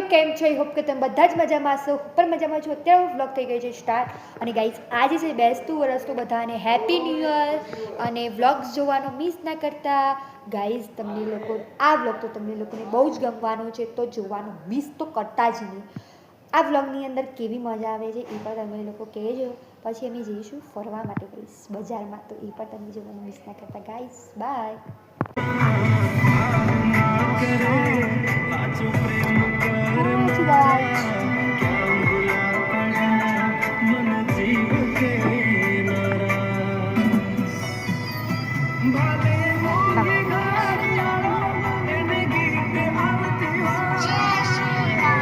Family કેમ છો? I hope કે તમે બધા જ મજામાં હશો. પણ મજામાં છો. અત્યારે વ્લોગ થઈ ગઈ છે સ્ટાર્ટ અને ગાઈઝ આજે છે બેસતું વરસ, તો બધાને હેપી ન્યૂ યર અને વ્લોગ્સ જોવાનો મિસ ના કરતા. ગાઈઝ તમને લોકો, આ વ્લોગ તો તમને લોકોને બહુ જ ગમવાનો છે. તો જોવાનો મિસ તો કરતા જ નહીં. આ વ્લોગની અંદર કેવી મજા આવે છે, એ પણ તમે લોકો કહેજો. પછી અમે જઈશું ફરવા માટે ગઈશ બજારમાં. તો એ પણ તમે જોવાનું મિસ ના કરતા. ગાઈઝ બાય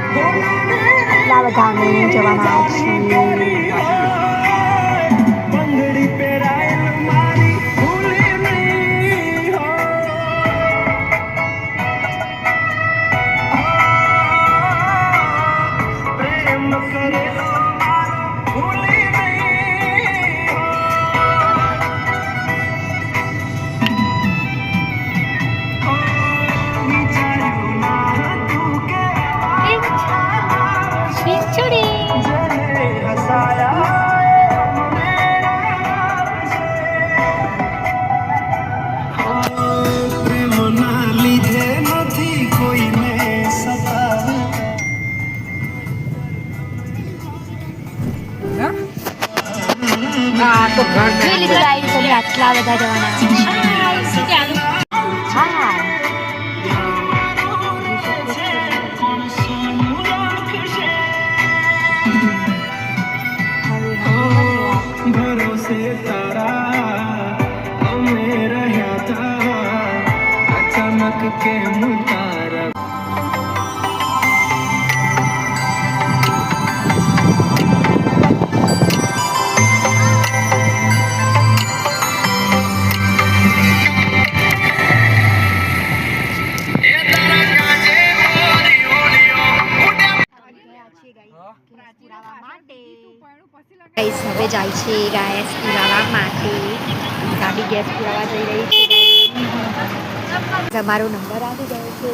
એટલા બધા અમે જવાના છીએ બંગડી છે તમારો નંબર આવી ગયો છે.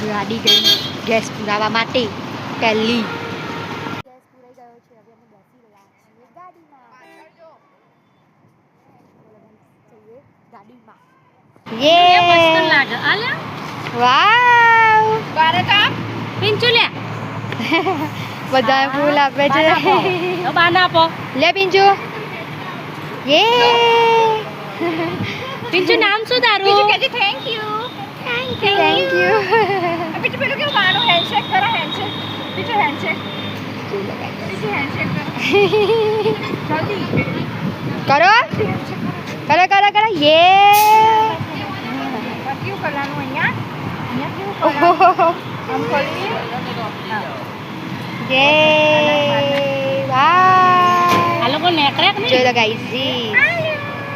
ગાડી ગઈ ગેસ પુરાવા માટે પહેલી. બધા પુરાઈ ગયો છે હવે શું તારું છીએ ગાડીમાં ગાડીમાં યે વાવ બધા ફૂલ આપે છે લે પિંચુ યે પિંચુ નામ શું હેન્ડશેક થેન્ક હેન્ડશેક કરો કરો કરો કરો યે યે વાહ આ લોકો નેકરેક નહીં જોઈ લો ગાઈસ જી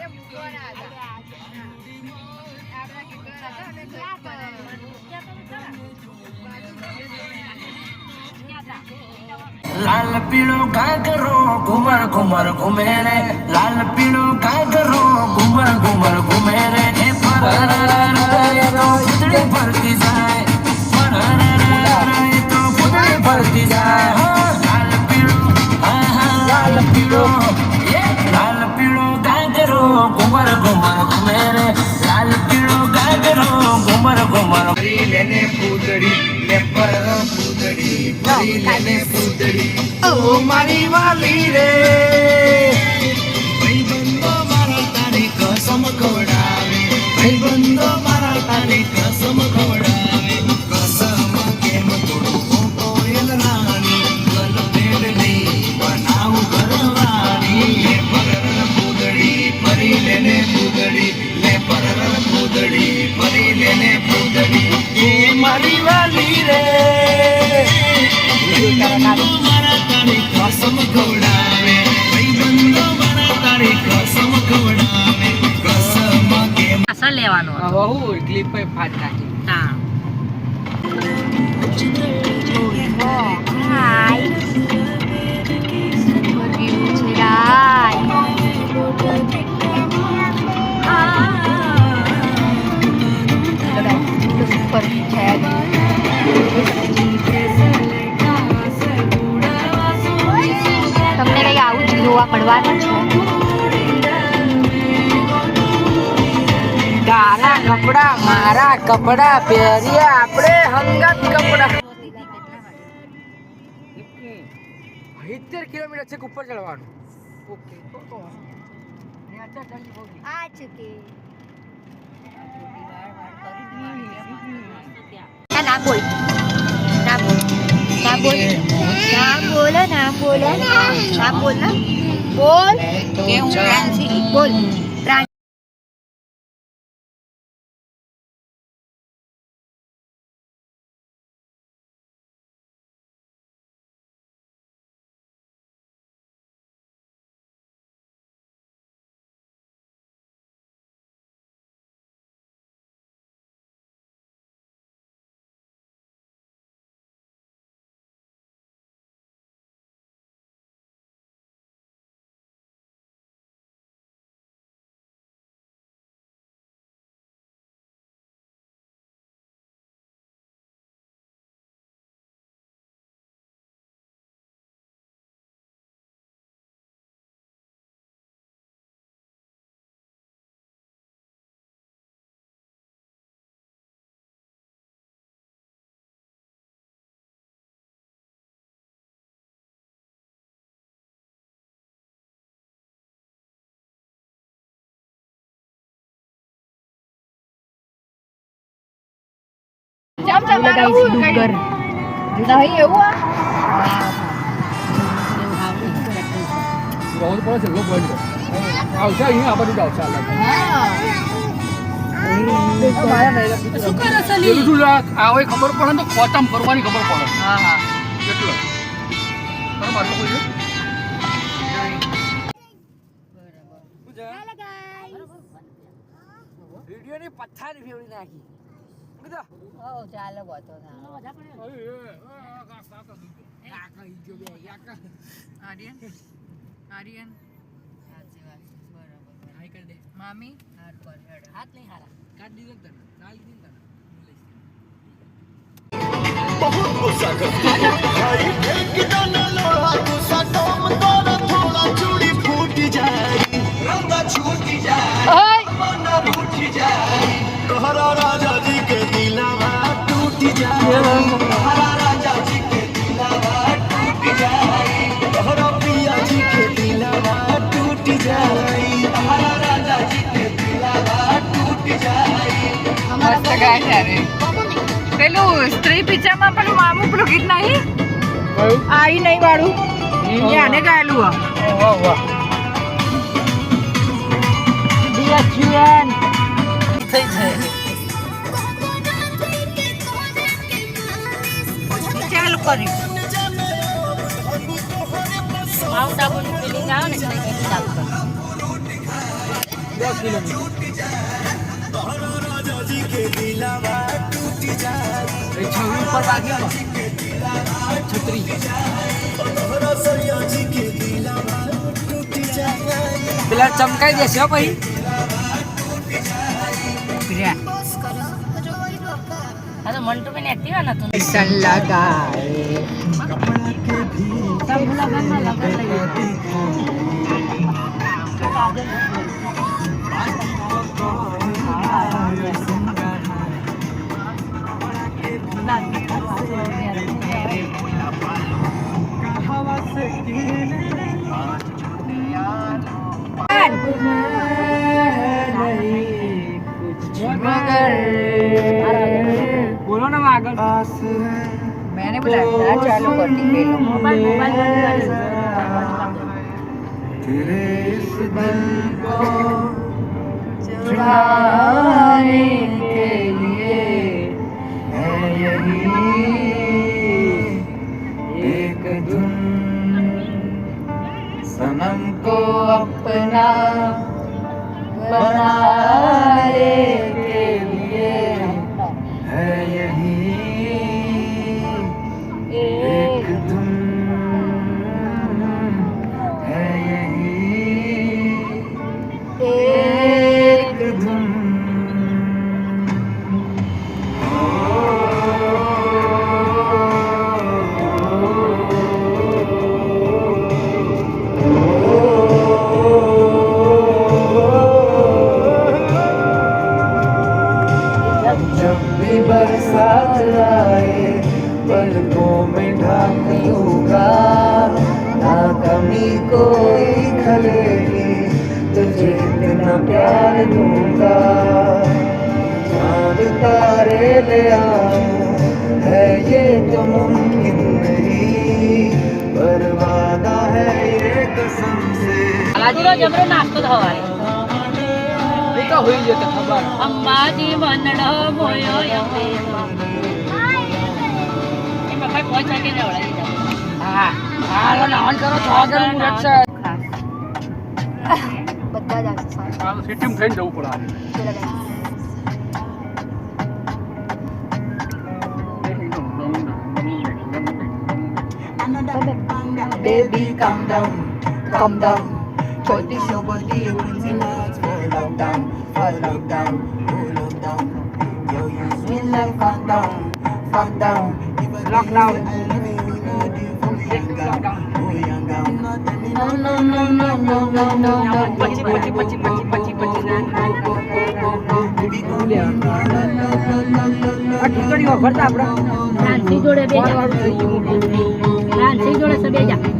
બાજુ મેહોણા મંદિર સ્વામિનારાયણ મહેસાણાથી ગયા છીએ અમે લોકો. લાલ પીળો ઘાઘરો ઘુમર ઘુમર ઘુમે રે. લાલ પીળો ઘાઘરો ઘુમર ઘુમર ઘુમે રે. એ ફરર એ તો ફૂટડી ફરતી જાય. એ તો ફૂટડી ફરતી જાય. લાલ પીળો હા હા લાલ પીળો એ ઘુમર ઘુમર ઘુમે રે. લાલ પીળો ગાગરો ઘુમર ઘુમર. લેને ફૂદડી લે પર કરી લેને ફૂદડી ઓ મારી વાલી રે. ભાઈબંધો મારા તારી કસમ ખવડાવે. ભાઈબંધો મારા તારી કસમ ખવડાવે. મારી વાલી રે. મારા તારી કસમ ખવડાવે. ભાઈબંધો મારા તારી કસમ ખવડાવે. કસમ કે અસર લેવાનો બહુ ક્લિપ પર ફાટ નાખી. હા. સુપર છે તમને કઈ આવું જ જોવા મળવાનું છે? તારા કપડા મારા કપડા પહેરીએ આપણે હંગાત કપડા. સિત્તેર કિલોમીટર છે ઉપર ચડવાનું. ઓકે. તો તો આ ચૂકી ના ના બોલ ના બોલ ના બોલ ના બોલો ના બોલો ના બોલ ના બોલ કે હું ફ્રાન્સી બોલ પ્રાણ ડુંગર રોજ પડે છે લો પોઈન્ટ આવશે અહીંયા આ બાજુ આવશે આવે ખબર પડે ને તો ખોટામ ફરવાની ખબર પડે. હા હા. કેટલો બરાબર. આટલું કોઈ વિડીયોની પથ્થારી ફેવડી નાખી. કીધા? ઓ ચાલે બોતો ના. બધા પડે. અરે આ કાકા કાકા ઈ જો બે કાકા. આર્યન આર્યન. સાચી વાત બરાબર હાઈ કર દે. મામી? હાર પર હેડ હાથ નહીં હારા. કાઢ દીધો તને. ચાલ દીધો તને. બહુ ગુસ્સા કરતી પેલું સ્ત્રી પિક્ચરમાં પેલું મામું પેલું નહીં આઈ નહીં વાળું આને ગાયેલું થઈ જાય. કરી. માઉન્ટ આબુનું ને એટલે કેટલી લાગુ દસ કિલોમીટર. પેલા ચમકાઈ દેશે ભાઈ હા તો મંટુ બેન એક્ટિવા નતું. બોલો ને આગળ मैंने बुलाया था चालू कर दी पेलो मोबाइल मोबाइल तेरे इस दिल को चुराने के लिए है यही एक धुन सनम को अपना बनाने के આજનો જબરો નાસ્તો થવાય એ તો હોઈ જતો ખબર અંબાજી વંદડો મોયો યમે એ પપ્પા પહોંચ વાગે જવડાવી દઉં હા હાલો નાવન કરો છ વાગે મુરત છે બધા જ આવશે સારું સિટીમ થઈને જવું પડે આજે. ચલો guys. Baby, calm down, calm down. Cõi tình yêu bởi đi yêu quên xin hết Phải lòng down, phải down, đàn, vui lòng đàn Điều you feel like phản đồng, phản đồng Lockdown No, no, no, no, no, no, no, no. Baca, baca, baca, baca, baca, baca. Aki jodoh berapa? Nanti jodoh beja. Nanti jodoh sebeja.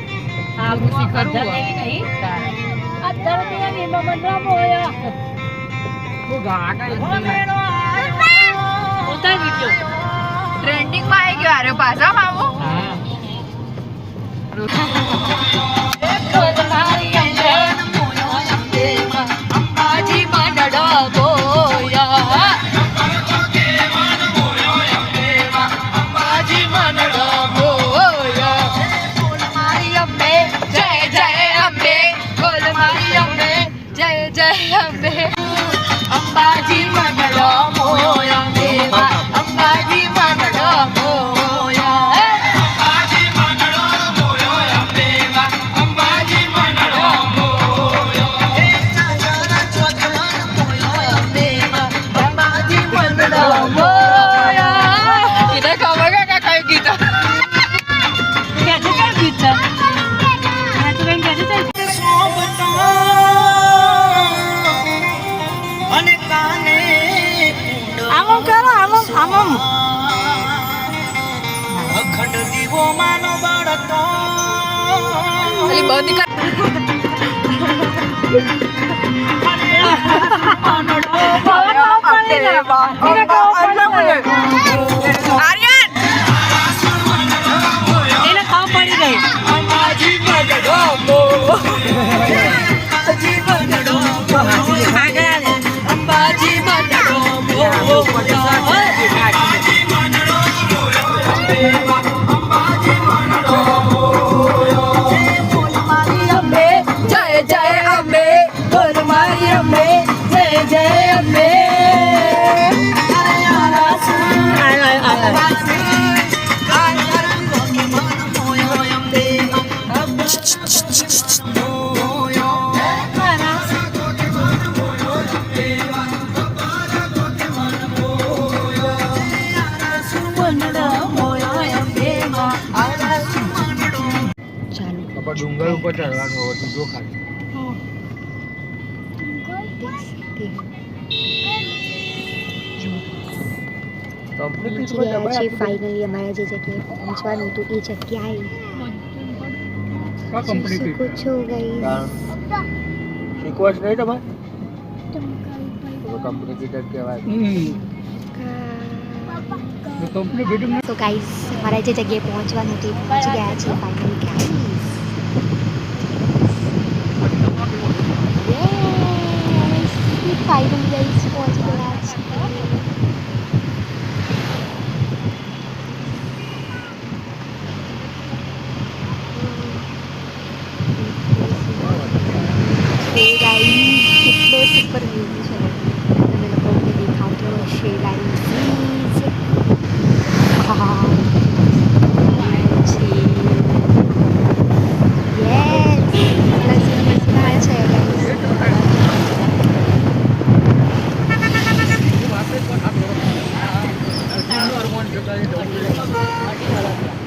માતાજી રહી લઈને આપણે ચાલ્યા સાચા આબુમાં શિખર બંદર ઉપર. દેવી નહીં અત્યારે તો નીમા બંદડો મોયો હું ગા કઈ બંદડો ઉતાર વિડિયો ટ્રેન્ડિંગમાં આવી ગયો પાછા મામુ. આપણે ડુંગર ઉપર ચડવાનું હવે તું જો ખાલી. ફાઇનલી અમારા જે જગ્યાએ પહોંચવાનું હતું એ જગ્યાએ. શકો છો ગાઈસ શીખવા નહીં તમારે? કંપની કીધર કહેવાય. તો ગાઈસ અમારા જે જગ્યાએ પહોંચવાનું હતું એ પહોંચી ગયા છે ફાઇનલી પહોંચી ગયા છે તો ગાઈસ કેટલો સુપર વ્યૂ છે તમે લોકોને દેખાતો હશે ગાઈસ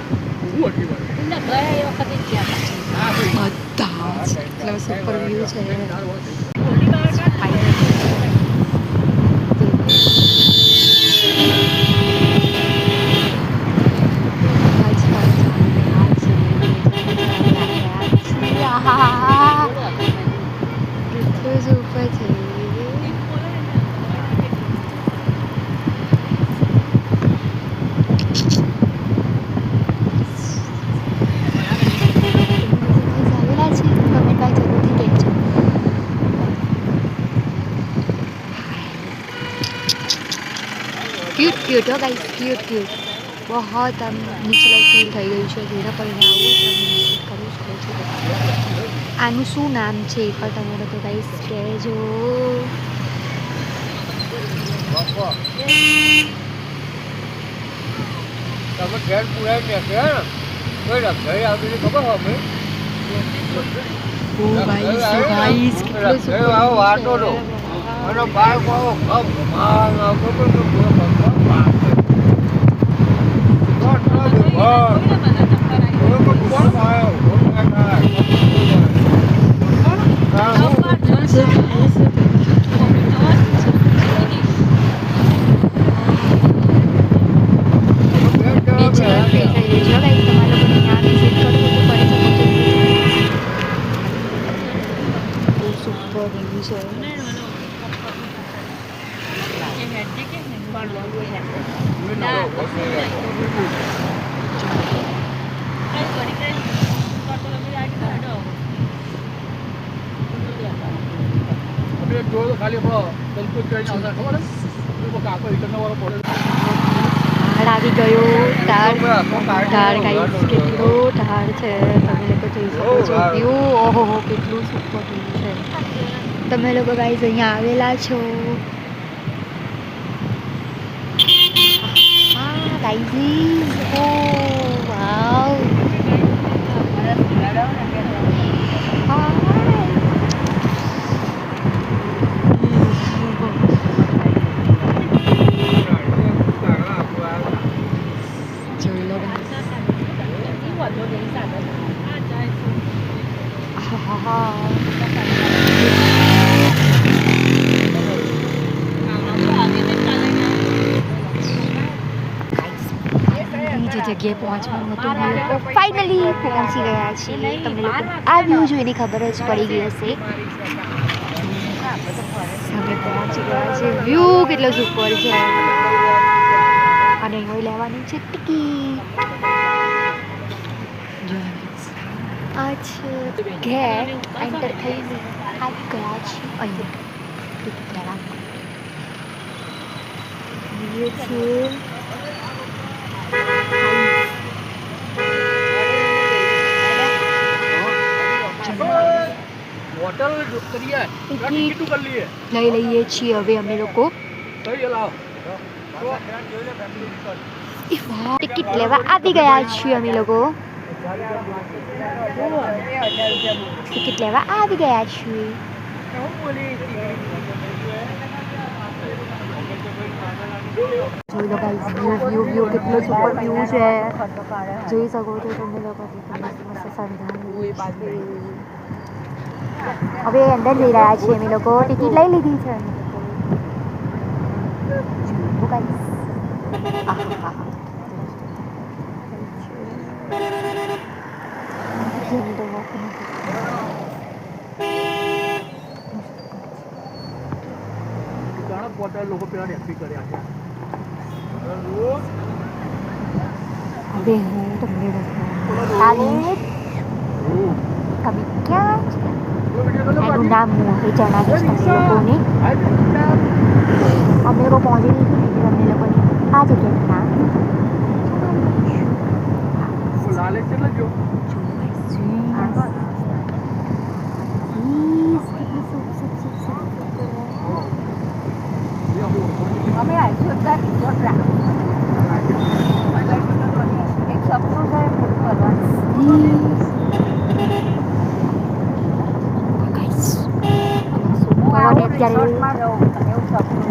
એમને ગયા એ વખતે જ ગયા હતા. બધા જ એટલો સુપર વ્યૂ છે કેટલું સુપર છે આવેલા છે કમેન્ટમાં જરૂરથી કહેજો ક્યુટ હો ગાઈસ ક્યુટ ક્યુટ બહોત આમ નેચરલ ફીલ થઈ ગયું છે આવું તમે કરી શકો છો આનું શું નામ છે એ પણ તમે લોકો ગાઈસ કહેજો તમે ઘેર ને કે કોઈ ઘરે આવીને ખબર હવે ઓ ગાઈસ ગાઈસ કેટલું ઘરે તો અને બાળકો આવો કપ માર આવો ખબર તો પૂરો ભગવાન પાક કોણ કોણ આવ્યો કોણ નેચરલ ફીલ થઈ રહ્યું છે ગાઈસ તમારે લોકોને ત્યાં વિઝિટ કરવું તો કરી શકો છો બહુ સુપર વ્યૂ છે ખાલી તલકુટ કરીને આવતા ખબર હે કાકો ઇકડનો વાળો પડે ઢાળ આવી ગયો ઢાળ ગાઈસ કેટલો ઢાળ છે તમે લોકો જોઈ શકો છો. વ્યૂ ઓહો કેટલું સુપર વ્યૂ છે. તમે લોકો ગાઈસ અહીંયા આવેલા છો. ગાઈઝ ઓ વાવ જોઈ લો બીજી પહોંચવાનું હતું ફાઇનલી પહોંચી ગયા છીએ. તમને આ વ્યૂ જોઈને ખબર જ પડી ગઈ હશે. પહોંચી ગયા છે. વ્યૂ કેટલો સુપર છે. અને હવે લેવાની છે ટિકિટ આ છે ઘેર એન્ટર થઈને આવી ગયા છે અહીંયા છે હોટલ ટિકિટ લઈ લઈએ છીએ હવે અમે લોકો. ટિકિટ લેવા આવી ગયા છીએ અમે લોકો. ટિકિટ લેવા આવી ગયા છીએ. જોઈ લો ગાઈસ વ્યૂ વ્યૂ વ્યૂ કેટલો સુપર વ્યૂ છે. જોઈ શકો છો તમે લોકો મસ્ત સંધાન. હવે અંદર જઈ રહ્યા છીએ અમે લોકો ટિકિટ લઈ લીધી છે લોકો. પેલા રેફી કર્યા છે હવે હું તમને બતાવું. તમે ક્યાં એનું નામ હું હવે જણાવીશ તમે લોકોને. અમે લોકો પહોંચી દીધું ને એટલે તમને લોકોને આ જગ્યાનું નામ. અમે આઈસોતા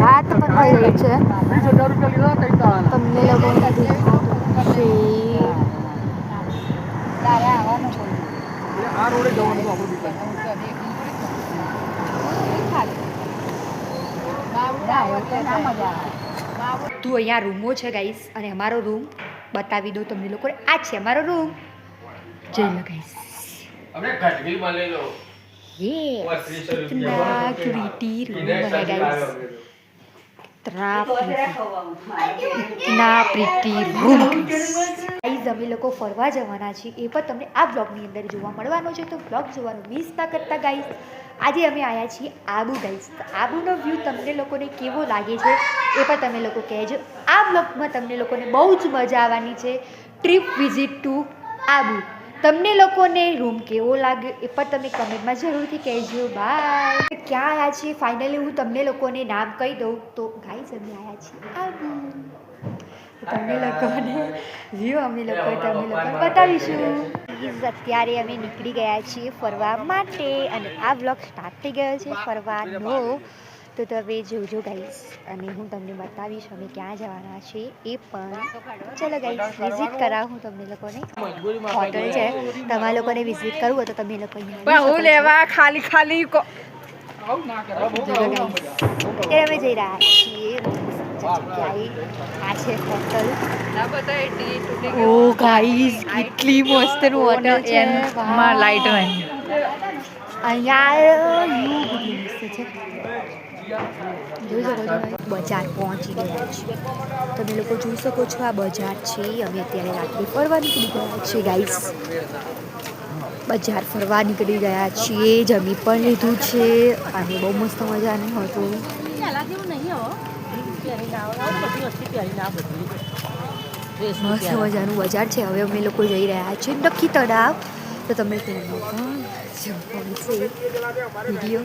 રાત પણ થઈ રહી છે તમને લોકોને તો અહીંયા રૂમો છે ગાઈસ અને અમારો રૂમ બતાવી દો તમને લોકોને. આ છે અમારો રૂમ જઈ લો ગાઈસ ये कितना क्यूटी रूम है गाइस कितना pretty. कितना પ્રીતિ રૂમ ગાઈસ અમે લોકો ફરવા જવાના છીએ એ પણ તમને આ બ્લોગની અંદર જોવા મળવાનો છે તો બ્લોગ જોવાનું મિસ ના કરતા ગાઈસ આજે અમે આવ્યા છીએ આબુ ગાઈસ તો આબુનો વ્યૂ તમને લોકોને કેવો લાગે છે એ પણ તમે લોકો કહેજો આ બ્લોગમાં તમને લોકોને બહુ જ મજા આવવાની છે ટ્રીપ વિઝિટ ટુ આબુ તમને લોકોને રૂમ કેવો લાગ્યો એ પણ તમે કમેન્ટમાં જરૂરથી કહેજો. બાય ક્યાં આવ્યા છીએ? ફાઇનલી હું તમને લોકોને નામ કહી દઉં. તો ગાઈસ અમે આવ્યા છીએ. આબુ તમને લોકોને વ્યૂ અમે લોકો તમને લોકોને બતાવીશું. અત્યારે અમે નીકળી ગયા છીએ ફરવા માટે અને આ વ્લોગ સ્ટાર્ટ થઈ ગયો છે ફરવાનો. તો તમે જોજો ગાઈસ અને હું તમને બતાવીશ અમે ક્યાં જવાના છે. એ પણ ચલો ગાઈસ વિઝિટ કરાવ હું તમને લોકોને. હોટલ છે. તમારા લોકોને વિઝિટ કરવું હોય તો તમે લોકો હું લેવા ખાલી ખાલી. અત્યારે અમે જઈ રહ્યા છીએ. આ છે હોટલ. ઓ ગાઈસ કેટલી મસ્ત હોટલ છે? એમાં લાઈટ નહીં અહીંયા યુ બધી છે. જોઈ શકો બજાર પહોંચી ગયા છે. તમે લોકો જોઈ શકો છો આ બજાર છે. અમે અત્યારે રાત્રે ફરવા નીકળી ગયા છીએ ગાઈસ બજાર ફરવા નીકળી ગયા છીએ, જમી પણ લીધું છે અને બહુ મસ્ત મજાનું હતું. મસ્ત મજાનું બજાર છે. હવે અમે લોકો જઈ રહ્યા છીએ નક્કી તળાવ. તો તમે તેનો પણ વીડિયો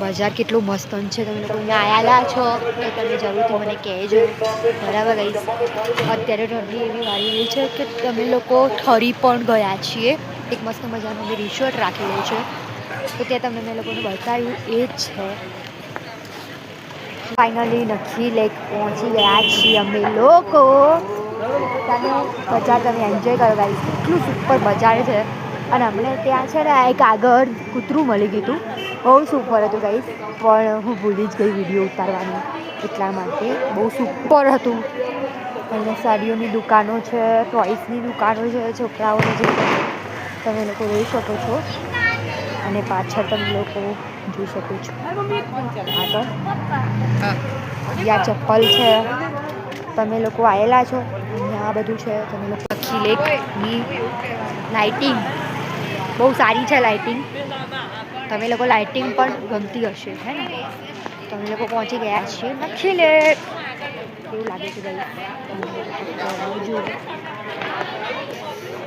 બજાર કેટલું મસ્ત છે. તમે લોકો અહીંયા આવેલા છો તો તમે જરૂરથી મને કહેજો. બરાબર ગઈ અત્યારે ઠંડી એવી વાળી છે કે તમે લોકો ઠરી પણ ગયા છીએ. એક મસ્ત મજાનું અમે રિસોર્ટ રાખેલું છે તો ત્યાં તમને મેં લોકોને બતાવ્યું, એ જ છે. ફાઇનલી નખી લેક પહોંચી ગયા છીએ અમે લોકો. તમે બજાર તમે એન્જોય કરો ગાઈ એટલું સુપર બજાર છે. અને અમને ત્યાં છે ને એક આગળ કૂતરું મળી ગયું હતું. બહુ સુપર હતું ગાઈસ પણ હું ભૂલી જ ગઈ વીડિયો ઉતારવાનું એટલા માટે. બહુ સુપર હતું. અહીંયા સાડીઓની દુકાનો છે ટોઇસની દુકાનો છે, છોકરાઓની જે તમે લોકો જોઈ શકો છો. અને પાછળ તમે લોકો જોઈ શકો છો. આગળ ત્યાં ચપ્પલ છે. તમે લોકો આવેલા છો. અહીંયા આ બધું છે. તમે લોકો આખી લેકની લાઇટિંગ બહુ સારી છે લાઇટિંગ તમે લોકો લાઇટિંગ પણ ગમતી હશે હે ને તમે લોકો પહોંચી ગયા છીએ નખી લેક કેવું લાગે છે ભાઈ જો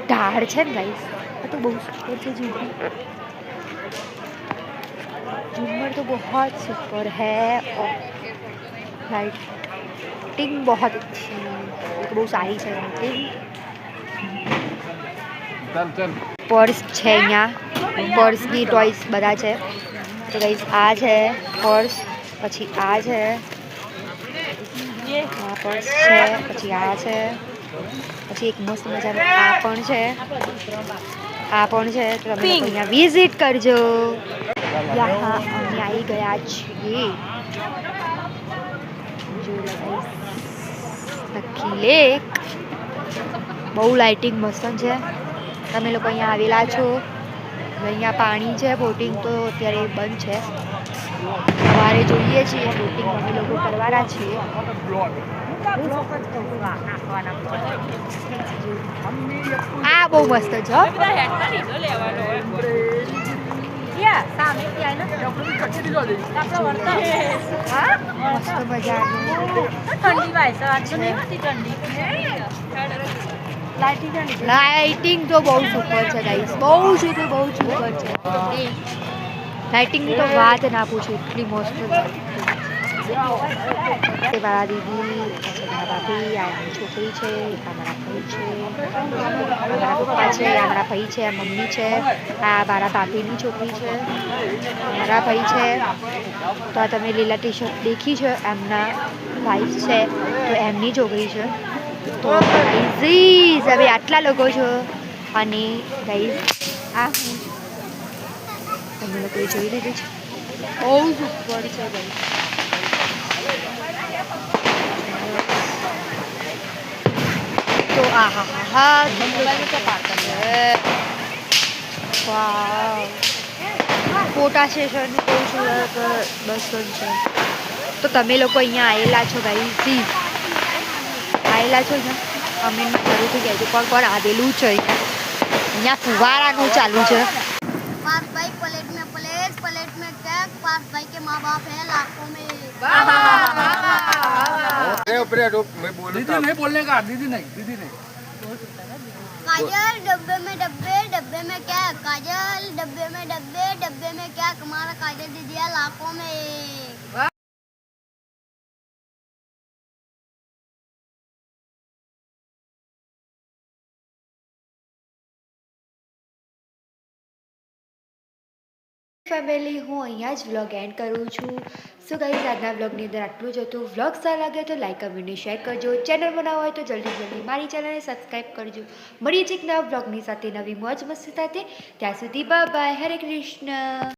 ઢાળ છે ને ગાઈસ આ તો બહુ સુપર છે ઝુમર झूमर तो बहुत सुपर है और लाइटिंग बहुत अच्छी है तो બહુ સારી છે લાઇટિંગ પર્સ છે અહીંયા પર્સની ટોયસ બધા છે. તો ગાઈસ આ છે પર્સ પછી આ છે. આ પર્સ છે પછી આ છે. પછી એક મસ્ત મજાનું આ પણ છે. આ પણ છે. તો તમે અહીંયા વિઝિટ કરજો. યહાં અમે આવી ગયા છીએ. જો લેક બહુ લાઇટિંગ મસ્ત છે. તમે લોકો અહીંયા આવેલા છો. અહીંયા પાણી છે બોટિંગ તો અત્યારે બંધ છે. સવારે જોઈએ છીએ બોટિંગ અમે લોકો કરવાના છીએ. આ બહુ મસ્ત છે. મસ્ત મજાનું લાઇટિંગ તો બહુ સુપર છે ગાઈસ બહુ જ એટલે બહુ સુપર છે. લાઇટિંગની તો વાત ના પૂછો એટલી મસ્ત છે. મારા દીદી મારા ભાભી આ છોકરી છે આ મારા ભાઈ છે મારા પપ્પા છે આ મારા ભાઈ છે આ મમ્મી છે આ મારા ભાભીની છોકરી છે મારા ભાઈ છે. તો આ તમે લીલા ટી શર્ટ દેખી છે એમના વાઈફ છે તો એમની છોકરી છે. તો ગાઈઝ હવે આટલા લોકો છો. અને ગાઈઝ આ હું તમે લોકોએ જોઈ લીધું છે? બહુ સુપર છે તો આ હા હા હા વાવ. ફોટા સેશન બહુ છું બસ છે તો તમે લોકો અહીંયા આવેલા છો ગાઈ સી આવેલા છો ને કમેન્ટમાં જરૂરથી કહેજો કોણ કોણ આવેલું છે અહીંયા અહીંયા ફુવારાનું ચાલુ છે पास भाई प्लेट में प्लेट प्लेट में केक पास भाई के माँ बाप है लाखों में અરે ઉપરે રૂપ મેં બોલું दीदी नहीं बोलने का दीदी नहीं दीदी नहीं काजल डब्बे में डब्बे डब्बे में केक काजल डब्बे में डब्बे डब्बे में केक हमारा काजल दीदी है लाखों में ફેમિલી હું અહીંયા જ વ્લોગ એન્ડ કરું છું. સો ગાઈઝ આજના વ્લોગની અંદર આટલું જ હતું. વ્લોગ સારા લાગે તો લાઈક કમેન્ટ શેર કરજો. ચેનલ બનાવો હોય તો જલ્દી જલ્દી મારી ચેનલને સબસ્ક્રાઈબ કરજો. મળીએ છીએ નવા વ્લોગની સાથે. નવી મોજ, મસ્તી સાથે. ત્યાં સુધી બાય બાય હરે કૃષ્ણ